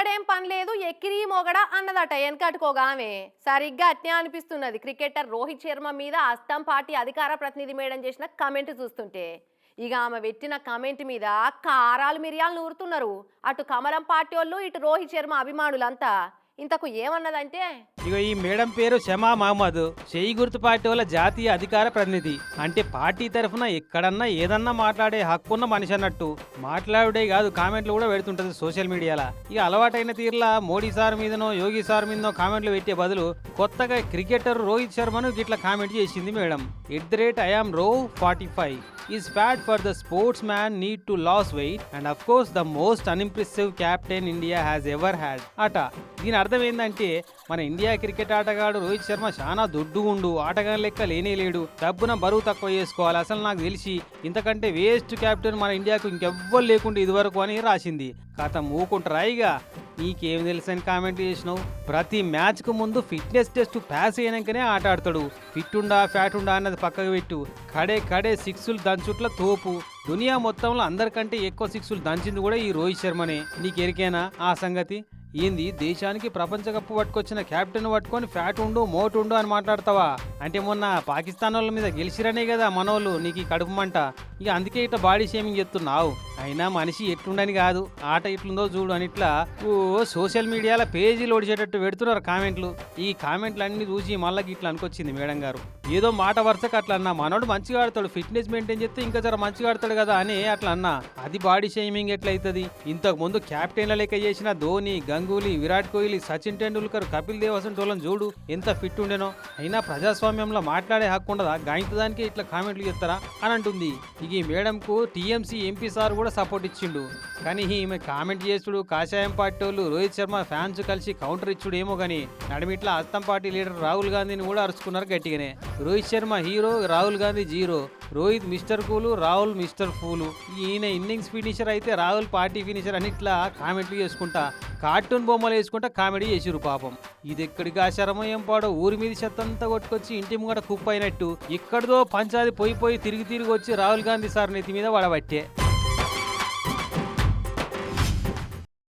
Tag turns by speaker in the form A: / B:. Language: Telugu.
A: ఇక్కడేం పని లేదు ఎక్కిరి మొగడ అన్నదట వెనకట్టుకోగామే సరిగ్గా అట్నే అనిపిస్తున్నది. క్రికెటర్ రోహిత్ శర్మ మీద అస్తం పార్టీ అధికార ప్రతినిధి మేడం చేసిన కమెంట్ చూస్తుంటే ఇక ఆమె పెట్టిన కమెంట్ మీద కారాలు మిరియాలు నూరుతున్నారు. అటు కమలం పార్టీ వాళ్ళు ఇటు రోహిత్ శర్మ అభిమానులంతా. ఇంతకు ఏమన్నదంటే?
B: ఇక ఈ మేడం పేరు షమా మహమ్మద్. షెయి గుర్తు పార్టీ వాళ్ళ జాతీయ అధికార ప్రతినిధి. అంటే పార్టీ తరఫున ఎక్కడన్నా ఏదన్నా మాట్లాడే హక్కున్న మనిషి అన్నట్టు. మాట్లాడే కాదు కామెంట్లు కూడా పెడుతుంటది సోషల్ మీడియాలో. ఇక అలవాటైన తీరులా మోడీ సార్ మీదనో యోగి సార్ మీదనో కామెంట్లు పెట్టే బదులు కొత్తగా క్రికెటర్ రోహిత్ శర్మను గిట్లా కామెంట్ చేసింది madam. At the rate I am Ro forty five is fat for the sports man need to lose weight and of course the most unimpressive captain India has ever had అట. దీని అర్థం ఏంటంటే మన ఇండియా క్రికెట్ ఆటగాడు రోహిత్ శర్మ చాలా దొడ్డు ఉండు ఆటగాని లెక్క లేనే లేడు డబ్బున బరువు తక్కువ చేసుకోవాలి అసలు నాకు తెలిసి ఇంతకంటే వేస్ట్ కెప్టెన్ మన ఇండియాకు ఇంకెవ్వరు లేకుండా ఇదివరకు అని రాసింది. కథ మూకుంటారా ఇక నీకేం తెలుసు అని కామెంట్ చేసినావు? ప్రతి మ్యాచ్కు ముందు ఫిట్నెస్ టెస్ట్ పాస్ అయినాకనే ఆట ఆడతాడు. ఫిట్ ఉండా ఫ్యాట్ ఉండా అన్నది పక్కకు పెట్టు. కడే కడే సిక్సులు దంచుట్ల తోపు. దునియా మొత్తంలో అందరికంటే ఎక్కువ సిక్సులు దంచింది కూడా ఈ రోహిత్ శర్మనే. నీకెరికేనా ఆ సంగతి? ఏంది దేశానికి ప్రపంచ కప్పు పట్టుకొచ్చిన క్యాప్టెన్ పట్టుకొని ఫ్యాట్ ఉండు మోటు ఉండు అని మాట్లాడతావా? అంటే మొన్న పాకిస్తాన్ వాళ్ళ మీద గెలిచిరనే కదా మనోళ్ళు నీకు కడుపు మంట. ఇక అందుకే ఇట్లా బాడీ షేమింగ్ చెప్తున్నావు అయినా మనిషి ఎట్లుండని కాదు. ఆట ఎట్లుందో చూడు అని ఇట్లా ఓ సోషల్ మీడియాలో పేజీలు ఒడిచేటట్టు పెడుతున్నారు కామెంట్లు. ఈ కామెంట్లు అన్ని చూసి మళ్ళీ ఇట్లా అనుకొచ్చింది మేడం గారు. ఏదో మాట వరుసకు అట్లా అన్నా. మనోడు మంచిగా ఆడతాడు ఫిట్నెస్ మెయింటైన్ చేస్తే ఇంకా జర మంచిగా ఆడతాడు కదా అని అట్లా అన్నా. అది బాడీ షేమింగ్ ఎట్లయితుంది? ఇంతకు ముందు క్యాప్టెన్ల లెక్క చేసిన ధోని గంగూలీ విరాట్ కోహ్లీ సచిన్ టెండూల్కర్ కపిల్ దేవ్ అసలు చూడు ఎంత ఫిట్ ఉండేనో. అయినా ప్రజాస్వామ్యంలో మాట్లాడే హక్కు ఉండదా? గాయంత దానికి ఇట్లా కామెంట్లు చేస్తారా? అని అంటుంది. ఇక ఈ మేడంకు టీఎంసీ ఎంపీ సార్ కూడా సపోర్ట్ ఇచ్చిండు. కానీ ఈమె కామెంట్ చేసుడు కాషాయం పార్టీ వాళ్ళు రోహిత్ శర్మ ఫ్యాన్స్ కలిసి కౌంటర్ ఇచ్చుడు ఏమో కానీ నడిమిట్ల అస్తం పార్టీ లీడర్ రాహుల్ గాంధీని కూడా అరుచుకున్నారు గట్టిగానే. Rohit Sharma hero Rahul Gandhi zero. Rohit mister cool Rahul mister fool ఈయన ఇన్నింగ్స్ ఫినిషర్ అయితే రాహుల్ పార్టీ ఫినిషర్ అని ఇట్లా కామెంట్లు చేసుకుంటా. కార్టూన్ బొమ్మలు వేసుకుంటా కామెడీ చేసిరు పాపం. ఇది ఎక్కడికి ఆచారమో ఏం పాడో ఊరి మీద చెత్తంతా కొట్టుకొచ్చి ఇంటి ముంగట కుప్ప అయినట్టు ఇక్కడదో పంచాది పోయి పోయి తిరిగి తిరిగి వచ్చి రాహుల్ గాంధీ సార్ నెత్తి మీద వడబట్టే.